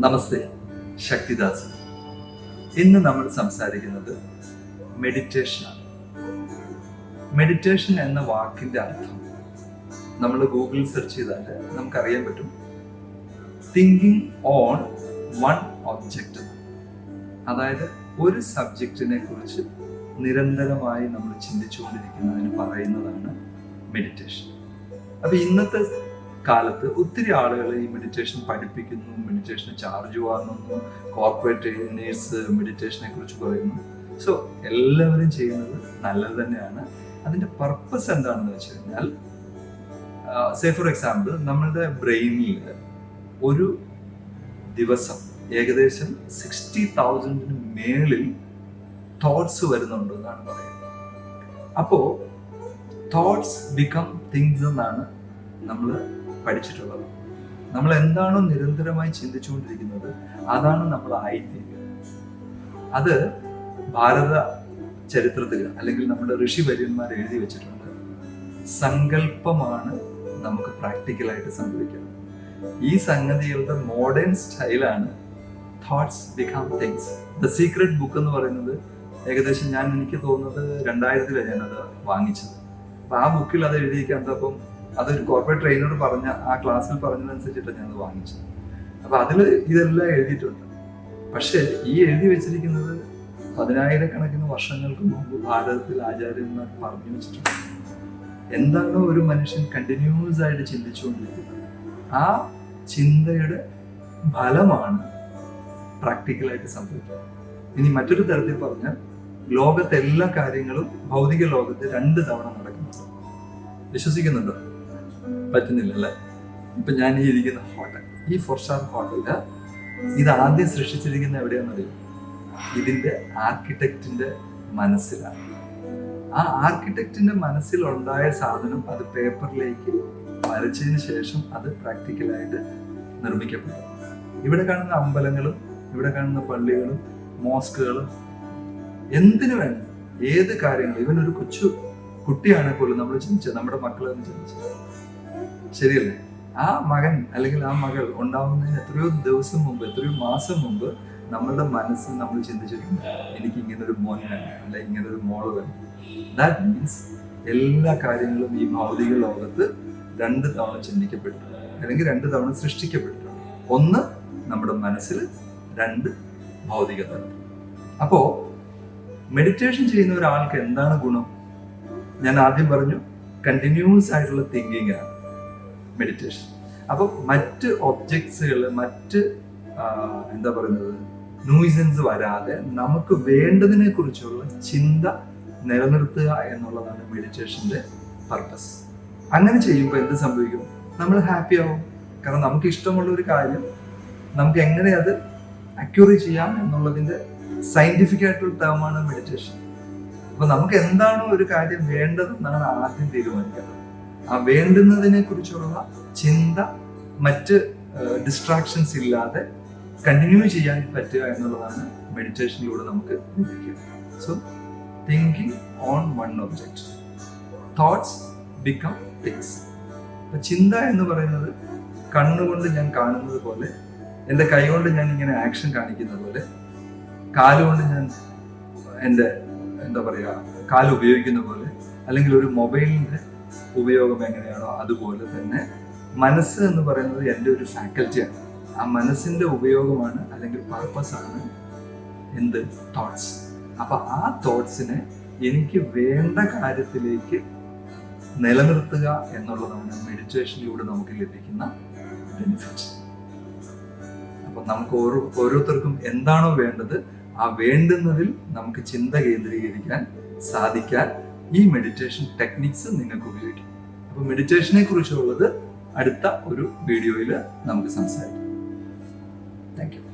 നമസ്തേ ശക്തിദാസ് ഇന്ന് നമ്മൾ സംസാരിക്കുന്നത് മെഡിറ്റേഷനാണ് മെഡിറ്റേഷൻ എന്ന വാക്കിന്റെ അർത്ഥം നമ്മൾ ഗൂഗിളിൽ സെർച്ച് ചെയ്താൽ നമുക്കറിയാൻ പറ്റും. തിങ്കിങ് ഓൺ വൺ ഒബ്ജക്റ്റ് അതായത് ഒരു സബ്ജക്റ്റിനെ കുറിച്ച് നിരന്തരമായി നമ്മൾ ചിന്തിച്ചുകൊണ്ടിരിക്കുന്നതിന് പറയുന്നതാണ് മെഡിറ്റേഷൻ അപ്പൊ ഇന്നത്തെ കാലത്ത് ഒത്തിരി ആളുകൾ ഈ മെഡിറ്റേഷൻ പഠിപ്പിക്കുന്നു മെഡിറ്റേഷൻ ചാർജ് വാങ്ങുന്നു കോർപ്പറേറ്റ് ട്രെയിനേഴ്സ് മെഡിറ്റേഷനെ കുറിച്ച് പറയുന്നു. സോ എല്ലാവരും ചെയ്യുന്നത് നല്ലത് തന്നെയാണ്. അതിന്റെ പർപ്പസ് എന്താണെന്ന് വെച്ച് കഴിഞ്ഞാൽ സേ ഫോർ എക്സാമ്പിൾ നമ്മളുടെ ബ്രെയിനിൽ ഒരു ദിവസം ഏകദേശം സിക്സ്റ്റി തൗസൻഡിന് മേളിൽ തോട്ട്സ് വരുന്നുണ്ട് എന്നാണ് പറയുന്നത്. അപ്പോ തോട്ട്സ് ബിക്കം തിങ്സ് എന്നാണ് നമ്മൾ പഠിച്ചിട്ടുള്ളത്. നമ്മൾ എന്താണോ നിരന്തരമായി ചിന്തിച്ചുകൊണ്ടിരിക്കുന്നത് അതാണ് നമ്മൾ ആയിത്തീരുക. അത് ഭാരത ചരിത്രത്തിൽ അല്ലെങ്കിൽ നമ്മുടെ ഋഷിവര്യന്മാർ എഴുതി വെച്ചിട്ടുണ്ട് സങ്കല്പമാണ് നമുക്ക് പ്രാക്ടിക്കലായിട്ട് സംഭവിക്കുന്നത് ഈ സംഗതികളുടെ മോഡേൺ സ്റ്റൈലാണ് thoughts become things the secret book എന്ന് പറയുന്നത് ഏകദേശം ഞാൻ എനിക്ക് തോന്നുന്നത് രണ്ടായിരത്തിലാണ് ഞാനത് വാങ്ങിച്ചത്. അപ്പം ആ ബുക്കിൽ അത് എഴുതിയിരിക്കാൻ അപ്പം അതൊരു കോർപ്പറേറ്റ് ട്രെയിനർ പറഞ്ഞ ആ ക്ലാസ്സിൽ പറഞ്ഞതനുസരിച്ചിട്ടാണ് അത് വാങ്ങിച്ചത്. അപ്പൊ അതിൽ ഇതെല്ലാം എഴുതിയിട്ടുണ്ട്. പക്ഷേ ഈ എഴുതി വെച്ചിരിക്കുന്നത് പതിനായിരക്കണക്കിന് വർഷങ്ങൾക്ക് മുമ്പ് ഭാരതത്തിൽ ആചാര്യന്മാർ പറഞ്ഞു വെച്ചിട്ടുണ്ട്. എന്താണോ ഒരു മനുഷ്യൻ കണ്ടിന്യൂസ് ആയിട്ട് ചിന്തിച്ചുകൊണ്ടിരിക്കുന്നത്. ആ ചിന്തയുടെ ഫലമാണ് പ്രാക്ടിക്കലായിട്ട് സംഭവിക്കുന്നത്. ഇനി മറ്റൊരു തരത്തിൽ പറഞ്ഞാൽ ലോകത്തെ എല്ലാ കാര്യങ്ങളും ഭൗതിക ലോകത്ത് രണ്ട് തവണ നടക്കുന്നുണ്ട്. വിശ്വസിക്കുന്നുണ്ടോ? പറ്റുന്നില്ല അല്ലേ ഇപ്പൊ ഞാൻ ഈ ഇരിക്കുന്ന ഹോട്ടൽ ഈ ഫോർ സ്റ്റാർ ഹോട്ടലിൽ ഇത് ആദ്യം സൃഷ്ടിച്ചിരിക്കുന്ന എവിടെയാണെന്നറിയോ ഇതിന്റെ ആർക്കിടെക്റ്റിന്റെ മനസ്സിലാണ്. ആ ആർക്കിടെക്റ്റിന്റെ മനസ്സിലുണ്ടായ സാധനം അത് പേപ്പറിലേക്ക് വരച്ചതിന് ശേഷം അത് പ്രാക്ടിക്കലായിട്ട് നിർമ്മിക്കപ്പെട്ടു ഇവിടെ കാണുന്ന അമ്പലങ്ങളും ഇവിടെ കാണുന്ന പള്ളികളും മോസ്കുകളും എന്തിനു വേണം? ഏത് കാര്യങ്ങളും. ഇവൻ ഒരു കൊച്ചു കുട്ടിയാണെങ്കിൽ പോലും നമ്മൾ ചിന്തിച്ചത് നമ്മുടെ മക്കളെന്ന് ചിന്തിച്ചത്. ശരിയല്ലേ? ആ മകൻ അല്ലെങ്കിൽ ആ മകൾ ഉണ്ടാവുന്നതിന് എത്രയോ ദിവസം മുമ്പ് എത്രയോ മാസം മുമ്പ് നമ്മളുടെ മനസ്സിൽ നമ്മൾ ചിന്തിച്ചിട്ടുണ്ട്. എനിക്ക് ഇങ്ങനെ ഒരു മോൻ വേണം അല്ലെ ഇങ്ങനെ ഒരു മോൾ വേണം. ദാറ്റ് മീൻസ് എല്ലാ കാര്യങ്ങളും ഈ ഭൗതിക ലോകത്ത് രണ്ട് തവണ ചിന്തിക്കപ്പെട്ടിട്ടുണ്ട്. അല്ലെങ്കിൽ രണ്ട് തവണ സൃഷ്ടിക്കപ്പെട്ടിട്ടുണ്ട്. ഒന്ന് നമ്മുടെ മനസ്സിൽ രണ്ട് ഭൗതിക തലത്തിൽ. അപ്പോ മെഡിറ്റേഷൻ ചെയ്യുന്ന ഒരാൾക്ക് എന്താണ് ഗുണം? ഞാൻ ആദ്യം പറഞ്ഞു കണ്ടിന്യൂസ് ആയിട്ടുള്ള തിങ്കിങ് ആണ്. മെഡിറ്റേഷൻ അപ്പൊ മറ്റ് ഒബ്ജക്ട്സുകൾ മറ്റ് എന്താ പറയുന്നത് ന്യൂസൻസ് വരാതെ നമുക്ക് വേണ്ടതിനെ കുറിച്ചുള്ള ചിന്ത നിലനിർത്തുക എന്നുള്ളതാണ് മെഡിറ്റേഷന്റെ പർപ്പസ് അങ്ങനെ ചെയ്യുമ്പോൾ എന്ത് സംഭവിക്കും? നമ്മൾ ഹാപ്പി ആവും. കാരണം നമുക്ക് ഇഷ്ടമുള്ള ഒരു കാര്യം നമുക്ക് എങ്ങനെ അത് അക്യൂറി ചെയ്യാം എന്നുള്ളതിന്റെ സയന്റിഫിക് ആയിട്ടുള്ള ടേമാണ് മെഡിറ്റേഷൻ അപ്പോൾ നമുക്ക് എന്താണോ ഒരു കാര്യം വേണ്ടതെന്നാണ് ആദ്യം തീരുമാനിക്കേണ്ടത്. ആ വേണ്ടുന്നതിനെ കുറിച്ചുള്ള ചിന്ത മറ്റ് ഡിസ്ട്രാക്ഷൻസ് ഇല്ലാതെ കണ്ടിന്യൂ ചെയ്യാൻ പറ്റുക എന്നുള്ളതാണ് മെഡിറ്റേഷനിലൂടെ നമുക്ക് ലഭിക്കുക. So thinking on one object thoughts become things ചിന്ത എന്ന് പറയുന്നത് കണ്ണുകൊണ്ട് ഞാൻ കാണുന്നത് പോലെ എന്റെ കൈകൊണ്ട് ഞാൻ ഇങ്ങനെ ആക്ഷൻ കാണിക്കുന്ന പോലെ കാലുകൊണ്ട് ഞാൻ എന്റെ എന്താ പറയുക കാലുപയോഗിക്കുന്ന പോലെ അല്ലെങ്കിൽ ഒരു മൊബൈലിന്റെ ഉപയോഗം എങ്ങനെയാണോ അതുപോലെ തന്നെ മനസ്സ് എന്ന് പറയുന്നത് എന്റെ ഒരു ഫാക്കൽറ്റിയാണ് ആ മനസ്സിന്റെ ഉപയോഗമാണ് അല്ലെങ്കിൽ പർപ്പസാണ് എന്ത്? തോട്ട്സ് അപ്പൊ ആ തോട്ട്സിനെ എനിക്ക് വേണ്ട കാര്യത്തിലേക്ക് നിലനിർത്തുക എന്നുള്ളതാണ് മെഡിറ്റേഷനിലൂടെ നമുക്ക് ലഭിക്കുന്ന ബെനിഫിറ്റ് അപ്പം നമുക്ക് ഓരോ ഓരോരുത്തർക്കും എന്താണോ വേണ്ടത് ആ വേണ്ടുന്നതിൽ നമുക്ക് ചിന്ത കേന്ദ്രീകരിക്കാൻ സാധിക്കാൻ ഈ മെഡിറ്റേഷൻ ടെക്നിക്സ് നിങ്ങൾക്ക് ഉപയോഗിക്കാം. അപ്പോൾ മെഡിറ്റേഷനെ കുറിച്ചുള്ളത് അടുത്ത ഒരു വീഡിയോയിൽ നമുക്ക് സംസാരിക്കാം. Thank you